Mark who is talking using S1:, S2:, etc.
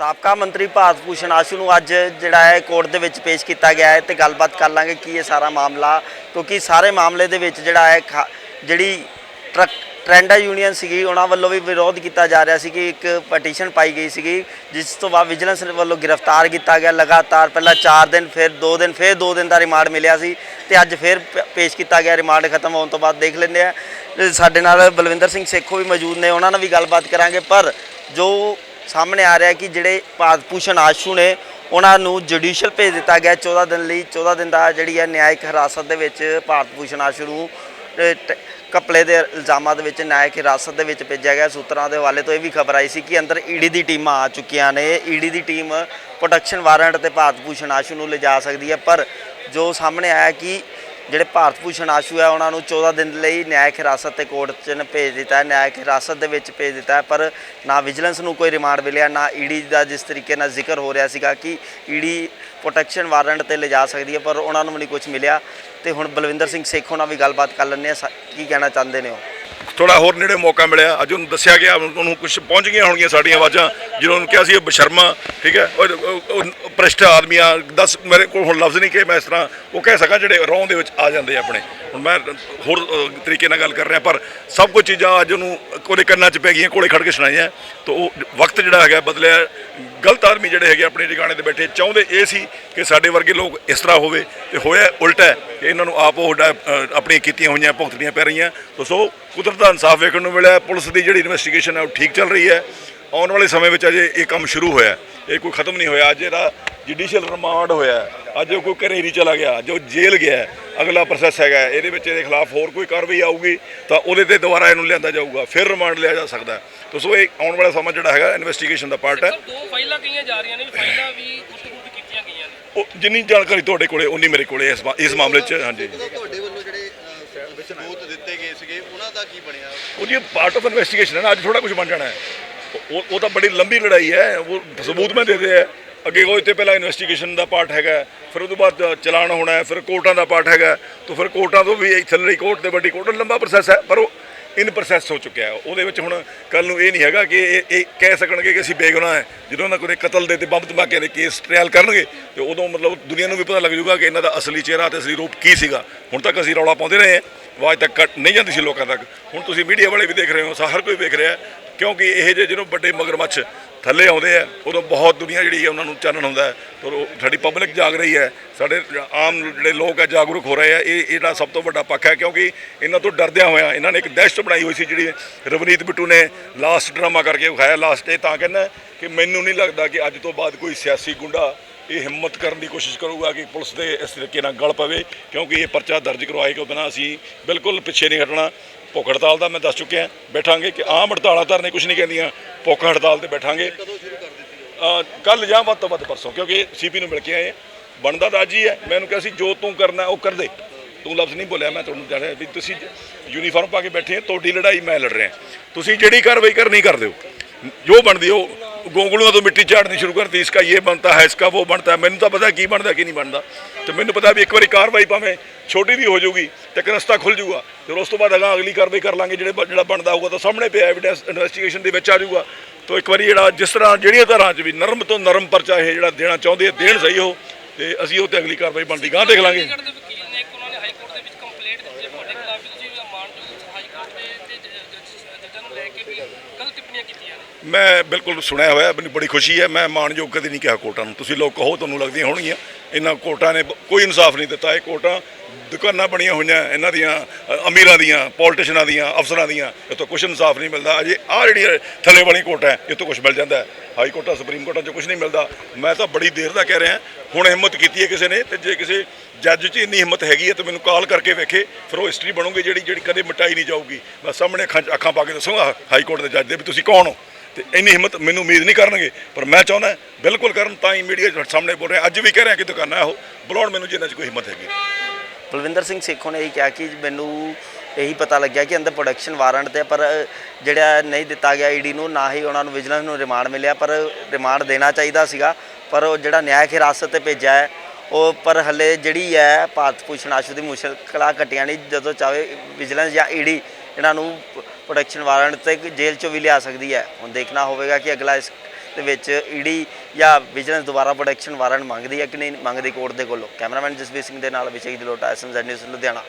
S1: ਸਾਬਕਾ ਮੰਤਰੀ ਭਾਰਤ ਭੂਸ਼ਣ ਆਸ਼ੂ ਨੂੰ ਅੱਜ ਜਿਹੜਾ ਹੈ ਕੋਰਟ ਦੇ ਵਿੱਚ ਪੇਸ਼ ਕੀਤਾ ਗਿਆ ਹੈ ਤੇ ਗੱਲਬਾਤ ਕਰ ਲਾਂਗੇ ਕੀ ਇਹ ਸਾਰਾ ਮਾਮਲਾ, ਕਿਉਂਕਿ ਸਾਰੇ ਮਾਮਲੇ ਦੇ ਵਿੱਚ ਜਿਹੜਾ ਹੈ ਖਾ- ਜਿਹੜੀ ਟਰੱਕ ਟ੍ਰੈਂਡਾ ਯੂਨੀਅਨ ਸੀਗੀ, ਉਹਨਾਂ ਵੱਲੋਂ ਵੀ ਵਿਰੋਧ ਕੀਤਾ ਜਾ ਰਿਹਾ ਸੀ ਕਿ ਇੱਕ ਪਟੀਸ਼ਨ ਪਾਈ ਗਈ ਸੀਗੀ, ਜਿਸ ਤੋਂ ਬਾਅਦ ਵਿਜੀਲੈਂਸ ਵੱਲੋਂ ਗ੍ਰਿਫਤਾਰ ਕੀਤਾ ਗਿਆ। ਲਗਾਤਾਰ ਪਹਿਲਾਂ 4 ਦਿਨ, ਫਿਰ 2 ਦਿਨ, ਫਿਰ 2 ਦਿਨ ਦਾ ਰਿਮਾਂਡ ਮਿਲਿਆ ਸੀ ਤੇ ਅੱਜ ਫਿਰ ਪ- ਪੇਸ਼ ਕੀਤਾ ਗਿਆ। ਰਿਮਾਂਡ ਖਤਮ ਹੋਣ ਤੋਂ ਬਾਅਦ ਦੇਖ ਲੈਂਦੇ ਆ ਸਾਡੇ ਨਾਲ ਬਲਵਿੰਦਰ ਸਿੰਘ ਸੇਖੋ ਵੀ ਮੌਜੂਦ ਨੇ, ਉਹਨਾਂ ਨਾਲ ਵੀ ਗੱਲਬਾਤ ਕਰਾਂਗੇ। ਪਰ ਜੋ ਸਾਹਮਣੇ ਆ ਰਿਹਾ ਕਿ ਜਿਹੜੇ ਭਾਰਤ ਭੂਸ਼ਣ ਆਸ਼ੂ ਨੇ ਉਹਨਾਂ ਨੂੰ ਜੁਡੀਸ਼ੀਅਲ ਭੇਜ ਦਿੱਤਾ ਗਿਆ। 14 ਦਿਨ ਲਈ 14 ਦਿਨ ਦਾ ਜਿਹੜੀ ਹੈ ਨਿਆਇਕ ਹਿਰਾਸਤ ਦੇ ਵਿੱਚ ਭਾਰਤ ਭੂਸ਼ਣ ਆਸ਼ੂ ਨੂੰ ਅ, ਕਪਲੇ ਦੇ ਇਲਜ਼ਾਮਾਂ ਦੇ ਵਿੱਚ ਨਿਆਇਕ ਹਿਰਾਸਤ ਦੇ ਵਿੱਚ ਭੇਜਿਆ ਗਿਆ। ਸੂਤਰਾਂ ਦੇ ਹਵਾਲੇ ਤੋਂ ਇਹ ਵੀ ਖਬਰ ਆਈ ਸੀ ਕਿ ਅੰਦਰ ਈਡੀ ਦੀ ਟੀਮਾਂ ਆ ਚੁੱਕੀਆਂ ਨੇ। ਈਡੀ ਦੀ ਟੀਮ ਪ੍ਰੋਟੈਕਸ਼ਨ ਵਾਰੰਟ ਤੇ ਭਾਰਤ ਭੂਸ਼ਣ ਆਸ਼ੂ ਨੂੰ ਲਿਜਾ ਸਕਦੀ ਹੈ। ਪਰ ਜੋ ਸਾਹਮਣੇ ਆਇਆ ਕਿ ਜਿਹੜੇ ਭਾਰਤ ਭੂਸ਼ਣ ਆਸ਼ੂ ਹੈ, ਉਹਨਾਂ ਨੂੰ 14 ਦਿਨ ਲਈ ਨਿਆਇਕ ਹਿਰਾਸਤ ਤੇ ਕੋਰਟ 'ਚ ਨੇ ਭੇਜ ਦਿੱਤਾ ਹੈ, ਨਿਆਇਕ ਹਿਰਾਸਤ ਦੇ ਵਿੱਚ ਭੇਜ ਦਿੱਤਾ ਹੈ, ਪਰ ਨਾ ਵਿਜੀਲੈਂਸ ਨੂੰ ਕੋਈ ਰਿਮਾਂਡ ਮਿਲਿਆ, ਨਾ ਈਡੀ ਦਾ ਜਿਸ ਤਰੀਕੇ ਨਾਲ ਜ਼ਿਕਰ ਹੋ ਰਿਹਾ ਸੀਗਾ ਕਿ ਈਡੀ ਪ੍ਰੋਟੈਕਸ਼ਨ ਵਾਰੰਟ ਤੇ ਲਿਜਾ ਸਕਦੀ ਹੈ, ਪਰ ਉਹਨਾਂ ਨੂੰ ਵੀ ਨਹੀਂ ਕੁਝ ਮਿਲਿਆ। ਤੇ ਹੁਣ ਬਲਵਿੰਦਰ ਸਿੰਘ ਸੇਖੋਂ ਨਾਲ ਵੀ ਗੱਲਬਾਤ ਕਰ ਲੈਂਦੇ ਆ ਕੀ ਕਹਿਣਾ ਚਾਹੁੰਦੇ ਨੇ ਉਹ?
S2: ਥੋੜਾ ਹੋਰ ਨੇੜੇ ਮੌਕਾ ਮਿਲਿਆ। ਅੱਜ ਉਹਨੂੰ ਦੱਸਿਆ ਗਿਆ, ਉਹਨੂੰ ਕੁਝ ਪਹੁੰਚ ਗਈਆਂ ਹੋਣਗੀਆਂ ਸਾਡੀਆਂ ਆਵਾਜ਼ਾਂ, ਜਿਹਨਾਂ ਨੂੰ ਕਿਹਾ ਸੀ ਇਹ ਬਸ਼ਰਮਾ, ਠੀਕ ਹੈ? ਉਹ- ਭ੍ਰਿਸ਼ਟ ਆਦਮੀਆਂ, ਦੱਸ ਮੇਰੇ ਕੋਲ ਹੁਣ ਲਫ਼ਜ਼ ਨਹੀਂ ਕਿ ਮੈਂ ਇਸ ਤਰ੍ਹਾਂ ਉਹ ਕਹਿ ਸਕਾਂ ਜਿਹੜੇ ਰੌਂ ਦੇ ਵਿੱਚ ਆ ਜਾਂਦੇ ਆ ਆਪਣੇ। ਹੁਣ ਮੈਂ ਹੋਰ ਤਰੀਕੇ ਨਾਲ ਗੱਲ ਕਰ ਰਿਹਾ, ਪਰ ਸਭ ਕੁਝ ਚੀਜ਼ਾਂ ਅੱਜ ਉਹਨੂੰ ਕੋਲੇ ਕੰਨਾਂ 'ਚ ਪੈ ਗਈਆਂ, ਕੋਲੇ ਖੜ ਕੇ ਸੁਣਾਈਆਂ। ਤਾਂ ਉਹ ਵਕਤ ਜਿਹੜਾ ਹੈਗਾ ਬਦਲਿਆ ਗਲਤ ਆਦਮੀ ਜਿਹੜੇ ਹੈਗੇ ਆਪਣੇ ਟਿਕਾਣੇ ਤੇ ਬੈਠੇ, ਚਾਹੁੰਦੇ ਇਹ ਸੀ ਕਿ ਸਾਡੇ ਵਰਗੇ ਲੋਕ ਇਸ ਤਰ੍ਹਾਂ ਹੋਵੇ ਤੇ ਹੋਇਆ ਉਲਟਾ ਹੈ ਕਿ ਇਹਨਾਂ ਨੂੰ ਆਪ ਉਹ ਆਪਣੀਆਂ ਕੀਤੀਆਂ ਹੋਈਆਂ, ਭੁਗਤਣੀਆਂ ਪੈ ਰਹੀਆਂ। ਤਾਂ ਸੋ, ਕੁਦਰਤ ਦਾ ਇਨਸਾਫ ਵੇਖਣ ਨੂੰ ਮਿਲਿਆ, ਪੁਲਿਸ ਦੀ ਜਿਹੜੀ ਇਨਵੈਸਟੀਗੇਸ਼ਨ ਹੈ, ਉਹ ਠੀਕ ਚੱਲ ਰਹੀ ਹੈ। ਆਉਣ ਵਾਲੇ ਸਮੇਂ ਵਿੱਚ ਅਜੇ ਇਹ ਕੰਮ ਸ਼ੁਰੂ ਹੋਇਆ ਇਹ ਕੋਈ ਖਤਮ ਨਹੀਂ ਹੋਇਆ। ਅੱਜ ਇਹਦਾ ਜੁਡੀਸ਼ੀਅਲ ਰਿਮਾਂਡ ਹੋਇਆ ਅੱਜ ਉਹ ਕੋਈ ਘਰੇ ਨਹੀਂ ਚਲਾ ਗਿਆ। ਜੋ ਜੇਲ੍ਹ ਗਿਆ ਅਗਲਾ ਪ੍ਰੋਸੈਸ ਹੈਗਾ ਇਹਦੇ ਵਿੱਚ ਇਹਦੇ ਖਿਲਾਫ ਹੋਰ ਕੋਈ ਕਾਰਵਾਈ ਆਊਗੀ ਤਾਂ ਉਹਦੇ ਤੇ ਦੁਬਾਰਾ ਇਹਨੂੰ ਲਿਆਂਦਾ ਜਾਊਗਾ। ਫਿਰ ਰਿਮਾਂਡ ਲਿਆ ਜਾ ਸਕਦਾ ਤਾਂ ਸੋ ਇਹ ਆਉਣ ਵਾਲਾ ਸਮਾਂ ਜਿਹੜਾ ਹੈਗਾ ਇਨਵੈਸਟੀਗੇਸ਼ਨ ਦਾ ਪਾਰਟ ਹੈ।
S3: ਸਰ ਦੋ ਫਾਈਲਾਂ ਕਹੀਆਂ ਜਾ ਰਹੀਆਂ ਨੇ ਫਾਈਲਾਂ ਵੀ ਕੁੱਟ-ਕੁੱਟ ਕੀਤੀਆਂ ਗਈਆਂ ਨੇ।
S2: ਉਹ ਜਿੰਨੀ ਜਾਣਕਾਰੀ ਤੁਹਾਡੇ ਕੋਲੇ ਉਨੀ ਮੇਰੇ ਕੋਲੇ ਇਸ ਇਸ ਮਾਮਲੇ 'ਚ ਹਾਂਜੀ।
S4: ਉਹਦਾ ਤੁਹਾਡੇ ਵੱਲੋਂ ਜਿਹੜੇ ਸਬੂਤ ਦਿੱਤੇ ਗਏ ਸੀਗੇ ਉਹਨਾਂ ਦਾ ਕੀ ਬਣਿਆ?
S2: ਉਹਦੀ ਪਾਰਟ ਆਫ ਇਨਵੈਸਟੀਗੇਸ਼ਨ ਹੈ ਨਾ ਅੱਜ ਥੋੜਾ ਕੁਝ ਬਣ ਜਾਣਾ ਹੈ। ਉਹ ਉਹ ਤਾਂ ਬੜੀ ਲੰਬੀ ਲੜਾਈ ਹੈ ਉਹ ਸਬੂਤ ਮੈਂ ਦੇ ਦੇ ਹੈ। ਅੱਗੇ ਉਹ ਤੇ ਪਹਿਲਾਂ ਇਨਵੈਸਟੀਗੇਸ਼ਨ ਦਾ ਪਾਰਟ ਹੈਗਾ ਫਿਰ ਉਹ ਤੋਂ ਬਾਅਦ ਚਲਾਨ ਹੋਣਾ ਹੈ ਫਿਰ ਕੋਰਟਾਂ ਦਾ ਪਾਰਟ ਹੈਗਾ ਤਾਂ ਫਿਰ ਕੋਰਟਾਂ ਤੋਂ ਵੀ ਥੱਲੇ ਕੋਰਟ ਤੇ ਵੱਡੀ ਕੋਰਟ ਲੰਬਾ ਪ੍ਰੋਸੈਸ ਹੈ ਪਰ ਉਹ ਇਨ ਪ੍ਰੋਸੈਸ ਹੋ ਚੁੱਕਿਆ ਹੈ। ਉਹਦੇ ਵਿੱਚ ਹੁਣ ਕੱਲ ਨੂੰ ਇਹ ਨਹੀਂ ਹੈਗਾ ਕਿ ਇਹ ਇਹ ਕਹਿ ਸਕਣਗੇ ਕਿ ਅਸੀਂ ਬੇਗੁਨਾਹ ਹੈ। ਜਦੋਂ ਉਹਨਾਂ ਕੋਲੇ ਕਤਲ ਦੇ ਤੇ ਬੰਬ ਧਮਾਕੇ ਦੇ ਕੇਸ ਟ੍ਰਾਇਲ ਕਰਨਗੇ, ਤੇ ਉਦੋਂ ਮਤਲਬ ਦੁਨੀਆ ਨੂੰ ਵੀ ਪਤਾ ਲੱਗ ਜਾਊਗਾ ਕਿ ਇਹਨਾਂ ਦਾ ਅਸਲੀ ਚਿਹਰਾ ਤੇ ਅਸਲੀ ਰੂਪ ਕੀ ਸੀਗਾ। ਹੁਣ ਤੱਕ ਅਸੀਂ ਰੌਲਾ ਪਾਉਂਦੇ ਰਹੇ ਹਾਂ। ਆਵਾਜ਼ ਤੱਕ ਕੱਟ ਨਹੀਂ ਜਾਂਦੀ ਸੀ ਲੋਕਾਂ ਤੱਕ। ਹੁਣ ਤੁਸੀਂ ਮੀਡੀਆ ਵਾਲੇ ਵੀ ਦੇਖ ਰਹੇ ਹੋ ਹਰ ਕੋਈ ਵੇਖ ਰਿਹਾ ਕਿਉਂਕਿ ਇਹ ਜਿਹੇ ਜਿਹਨੂੰ ਵੱਡੇ ਮਗਰਮੱਛ ਥੱਲੇ ਆਉਂਦੇ ਆ, ਉਦੋਂ ਬਹੁਤ ਦੁਨੀਆ ਜਿਹੜੀ ਹੈ ਉਹਨਾਂ ਨੂੰ ਚਾਨਣ ਹੁੰਦਾ ਹੈ, ਤੇ ਸਾਡੀ ਪਬਲਿਕ ਜਾਗ ਰਹੀ ਹੈ, ਸਾਡੇ ਆਮ ਜਿਹੜੇ ਲੋਕ ਹੈ ਜਾਗਰੂਕ ਹੋ ਰਹੇ ਆ, ਇਹ ਇਹਦਾ ਸਭ ਤੋਂ ਵੱਡਾ ਪੱਖ ਹੈ ਕਿਉਂਕਿ ਇਹਨਾਂ ਤੋਂ ਡਰਦਿਆਂ ਹੋਇਆ ਇਹਨਾਂ ਨੇ ਇੱਕ ਦਹਿਸ਼ਤ ਬਣਾਈ ਹੋਈ ਸੀ ਜਿਹੜੀ ਰਵਨੀਤ ਬਿੱਟੂ ਨੇ ਲਾਸਟ ਡਰਾਮਾ ਕਰਕੇ ਵਿਖਾਇਆ ਲਾਸਟ ਇਹ ਤਾਂ ਕਹਿੰਦਾ ਕਿ ਮੈਨੂੰ ਨਹੀਂ ਲੱਗਦਾ ਕਿ ਅੱਜ ਤੋਂ ਬਾਅਦ ਕੋਈ ਸਿਆਸੀ ਗੁੰਡਾ ਇਹ ਹਿੰਮਤ ਕਰਨ ਦੀ ਕੋਸ਼ਿਸ਼ ਕਰੂਗਾ ਕਿ ਪੁਲਿਸ ਦੇ ਇਸ ਤਰੀਕੇ ਨਾਲ ਗਲ ਪਵੇ ਕਿਉਂਕਿ ਇਹ ਪਰਚਾ ਦਰਜ ਕਰਵਾਏ ਤੋਂ ਬਿਨਾਂ ਅਸੀਂ ਬਿਲਕੁਲ ਪਿੱਛੇ ਨਹੀਂ ਹਟਣਾ। ਭੁੱਖ ਹੜਤਾਲ ਦਾ ਮੈਂ ਦੱਸ ਚੁੱਕਿਆ ਬੈਠਾਂਗੇ ਕਿ ਆਮ ਹੜਤਾਲਾਂ ਧਰਨੇ ਕੁਝ ਨਹੀਂ ਕਹਿੰਦੀਆਂ ਭੁੱਖ ਹੜਤਾਲ ਤੇ ਬੈਠਾਂਗੇ। ਕੱਲ ਜਾਂ ਵੱਧ ਤੋਂ ਵੱਧ ਪਰਸੋਂ ਕਿਉਂਕਿ ਸੀਪੀ ਨੂੰ ਮਿਲ ਕੇ ਆਏ। ਬਣਦਾ ਤਾਂ ਅੱਜ ਹੀ ਹੈ। ਮੈਂ ਉਹਨੂੰ ਕਿਹਾ ਸੀ ਜੋ ਤੂੰ ਕਰਨਾ ਉਹ ਕਰ ਦੇ। ਤੂੰ ਲਫ਼ਜ਼ ਨਹੀਂ ਬੋਲਿਆ ਮੈਂ ਤੁਹਾਨੂੰ ਜਾਣਿਆ ਵੀ ਤੁਸੀਂ ਯੂਨੀਫਾਰਮ ਪਾ ਕੇ ਬੈਠੇ ਹੋ ਤੁਹਾਡੀ ਲੜਾਈ ਮੈਂ ਲੜ ਰਿਹਾ। ਤੁਸੀਂ ਜਿਹੜੀ ਕਾਰਵਾਈ ਕਰਨੀ ਕਰ ਦਿਓ। ਜੋ ਬਣਦੀ ਉਹ ਗੋਂਗਲੂਆਂ ਤੋਂ ਮਿੱਟੀ ਝਾੜਨੀ ਸ਼ੁਰੂ ਕਰਤੀ ਇਸਕਾ ਇਹ ਬਣਤਾ ਹੈ ਇਸਕਾ ਉਹ ਬਣਤਾ ਹੈ। ਮੈਨੂੰ ਤਾਂ ਪਤਾ ਕੀ ਬਣਦਾ, ਕੀ ਨਹੀਂ ਬਣਦਾ। ਤੇ ਮੈਨੂੰ ਪਤਾ ਵੀ ਇੱਕ ਵਾਰੀ ਕਾਰਵਾਈ ਭਾਵੇਂ ਛੋਟੀ ਵੀ ਹੋ ਜਾਊਗੀ, ਤੇ ਇੱਕ ਰਸਤਾ ਖੁੱਲ ਜਾਊਗਾ। ਫਿਰ ਉਸ ਤੋਂ ਬਾਅਦ ਅਗਾਂਹ ਅਗਲੀ ਕਾਰਵਾਈ ਕਰ ਲਾਂਗੇ, ਜਿਹੜੇ ਬ- ਜਿਹੜਾ ਬਣਦਾ ਹੋਊਗਾ, ਤਾਂ ਸਾਹਮਣੇ ਪਿਆ ਐਵੀਡੈਂਸ ਇਨਵੈਸਟੀਗੇਸ਼ਨ ਦੇ ਵਿੱਚ ਆ ਜਾਊਗਾ। ਤਾਂ ਇੱਕ ਵਾਰੀ ਜਿਹੜਾ ਜਿਸ ਤਰ੍ਹਾਂ ਜਿਹੜੀਆਂ ਧਾਰਾਂ 'ਚ ਵੀ ਨਰਮ ਤੋਂ ਨਰਮ ਪਰਚਾ ਇਹ ਜਿਹੜਾ ਦੇਣਾ ਚਾਹੁੰਦੇ ਦੇਣ ਸਹੀ ਹੋ, ਤੇ ਅਸੀਂ ਉਹ ਤੇ ਅਗਲੀ ਕਾਰਵਾਈ ਬਣਦੀ ਗਾਂ ਦੇਖ ਲਾਂਗੇ
S3: ਚੰਡੀਗੜ੍ਹ ਦੇ ਵਕੀਲ ਨੇ ਇੱਕ ਉਹਨਾਂ ਨੇ ਹਾਈ ਕੋਰਟ ਦੇ ਵਿੱਚ ਕੰਪਲੇਂਟ ਦਿੱਤੀ ਹੈ ਤੁਹਾਡੇ ਖਿਲਾਫ ਵੀ ਤੁਸੀਂ ਮਾਨਯੋਗ ਹਾਈ ਕੋਰਟ ਦੇ ਤੇ ਜ- ਜ- ਜੱਜਾਂ ਨੂੰ ਲੈ ਕੇ ਵੀ ਗਲਤ ਟਿੱਪਣੀਆਂ ਕੀਤੀਆਂ ਨੇ
S2: ਮੈਂ ਬਿਲਕੁਲ ਸੁਣਿਆ ਹੋਇਆ, ਮੈਨੂੰ ਬੜੀ ਖੁਸ਼ੀ ਹੈ, ਮੈਂ ਮਾਣਯੋਗ ਕਦੇ ਨਹੀਂ ਕਿਹਾ ਕੋਰਟਾਂ ਨੂੰ। ਤੁਸੀਂ ਲੋਕ ਕਹੋ, ਤੁਹਾਨੂੰ ਲੱਗਦੀਆਂ ਹੋਣਗੀਆਂ। ਇਹਨਾਂ ਕੋਰਟਾਂ ਨੇ ਕੋਈ ਇਨਸਾਫ ਨਹੀਂ ਦਿੱਤਾ। ਇਹ ਕੋਰਟਾਂ ਦੁਕਾਨਾਂ ਬਣੀਆਂ ਹੋਈਆਂ, ਇਹਨਾਂ ਦੀਆਂ ਅਮੀਰਾਂ ਦੀਆਂ ਪੋਲੀਟੀਸ਼ੀਅਨਾਂ ਦੀਆਂ, ਅਫਸਰਾਂ ਦੀਆਂ ਇਹ ਤੋਂ ਕੁਝ ਇਨਸਾਫ ਨਹੀਂ ਮਿਲਦਾ। ਅਜੇ ਆਹ ਜਿਹੜੀ ਥੱਲੇ ਵਾਲੀ ਕੋਰਟ ਹੈ ਇਹ ਤੋਂ ਕੁਝ ਮਿਲ ਜਾਂਦਾ ਹਾਈ ਕੋਰਟਾਂ, ਸੁਪਰੀਮ ਕੋਰਟਾਂ 'ਚ ਕੁਝ ਨਹੀਂ ਮਿਲਦਾ। ਮੈਂ ਤਾਂ ਬੜੀ ਦੇਰ ਦਾ ਕਹਿ ਰਿਹਾ, ਹੁਣ ਹਿੰਮਤ ਕੀਤੀ ਹੈ ਕਿਸੇ ਨੇ, ਤੇ ਜੇ ਕਿਸੇ ਜੱਜ 'ਚ ਇੰਨੀ ਹਿੰਮਤ ਹੈਗੀ ਹੈ, ਤਾਂ ਮੈਨੂੰ ਕਾਲ ਕਰਕੇ ਵੇਖੇ, ਫਿਰ ਉਹ ਹਿਸਟਰੀ ਬਣੂਗੀ ਜਿਹੜੀ ਜਿਹੜੀ ਕਦੇ ਮਿਟਾਈ ਨਹੀਂ ਜਾਊਗੀ। ਮੈਂ ਸਾਹਮਣੇ ਅੱਖਾਂ ਅੱਖਾਂ ਪਾ ਕੇ ਦੱਸੂਗਾ, ਹਾਈ ਕੋਰਟ ਦੇ ਜੱਜ ਦੇ ਵੀ ਤੁਸੀਂ ਕੌਣ ਹੋ? ਤੇ ਇੰਨੀ ਹਿੰਮਤ ਮੈਨੂੰ ਉਮੀਦ ਨਹੀਂ ਕਰਨਗੇ, ਪਰ ਮੈਂ ਚਾਹੁੰਦਾ ਬਿਲਕੁਲ ਕਰਨ ਤਾਂ ਹੀ ਮੀਡੀਆ ਸਾਹਮਣੇ ਬੋਲ ਰਿਹਾ, ਅੱਜ ਵੀ ਕਹਿ ਰਿਹਾ ਕਿ ਦੁਕਾਨਾਂ ਉਹ, ਬੁਲਾਉਣ ਮੈਨੂੰ ਜਿੰਨਾ 'ਚ ਕੋਈ ਹਿੰਮਤ ਹੈਗੀ।
S1: ਬਲਵਿੰਦਰ ਸਿੰਘ ਸੇਖੋਂ ਨੇ ਇਹ ਕਿਹਾ ਕਿ ਮੈਨੂੰ ਇਹੀ ਪਤਾ ਲੱਗਿਆ ਕਿ ਅੰਦਰ ਪ੍ਰੋਡਕਸ਼ਨ ਵਾਰੰਟ ਤੇ ਪਰ ਜਿਹੜਾ ਨਹੀਂ ਦਿੱਤਾ ਗਿਆ ਈਡੀ ਨੂੰ, ਨਾ ਹੀ ਉਹਨਾਂ ਨੂੰ ਵਿਜੀਲੈਂਸ ਨੂੰ ਰਿਮਾਂਡ ਮਿਲਿਆ, ਪਰ ਰਿਮਾਂਡ ਦੇਣਾ ਚਾਹੀਦਾ ਸੀਗਾ, ਪਰ ਉਹ ਜਿਹੜਾ ਨਿਆਇਕ ਹਿਰਾਸਤ ਤੇ ਭੇਜਿਆ ਹੈ, ਉਹ ਪਰ ਹਲੇ ਜਿਹੜੀ ਹੈ, ਭਾਰਤ ਭੂਸ਼ਣ ਆਸ਼ੂ ਦੀ ਮੁਸ਼ਕਲਾਂ ਕੱਟੀਆਂ ਨਹੀਂ, ਜਦੋਂ ਚਾਹੇ ਵਿਜੀਲੈਂਸ ਜਾਂ ਈਡੀ ਇਹਨਾਂ ਨੂੰ ਪ੍ਰੋਟੈਕਸ਼ਨ ਵਾਰੰਟ ਤੇ ਜੇਲ੍ਹ ਚੋਂ ਵੀ ਲਿਆ ਸਕਦੀ ਹੈ। ਹੁਣ ਦੇਖਣਾ ਹੋਵੇਗਾ ਕਿ ਅਗਲਾ ਇਸ ਦੇ ਵਿੱਚ ਈਡੀ ਜਾਂ ਵਿਜੀਲੈਂਸ ਦੁਆਰਾ ਪ੍ਰੋਟੈਕਸ਼ਨ ਵਾਰੰਟ ਮੰਗਦੀ ਹੈ ਕਿ ਨਹੀਂ, ਮੰਗਦੀ ਕੋਰਟ ਦੇ ਕੋਲੋਂ। ਕੈਮਰਾਮੈਨ ਜਸਵੀਰ ਸਿੰਘ ਦੇ ਨਾਲ ਵਿਸ਼ੇਸ਼ ਦਿਲੋਟਾ ਐਸਐਮਜ਼ੈਡ ਨਿਊਜ਼ ਲੁਧਿਆਣਾ।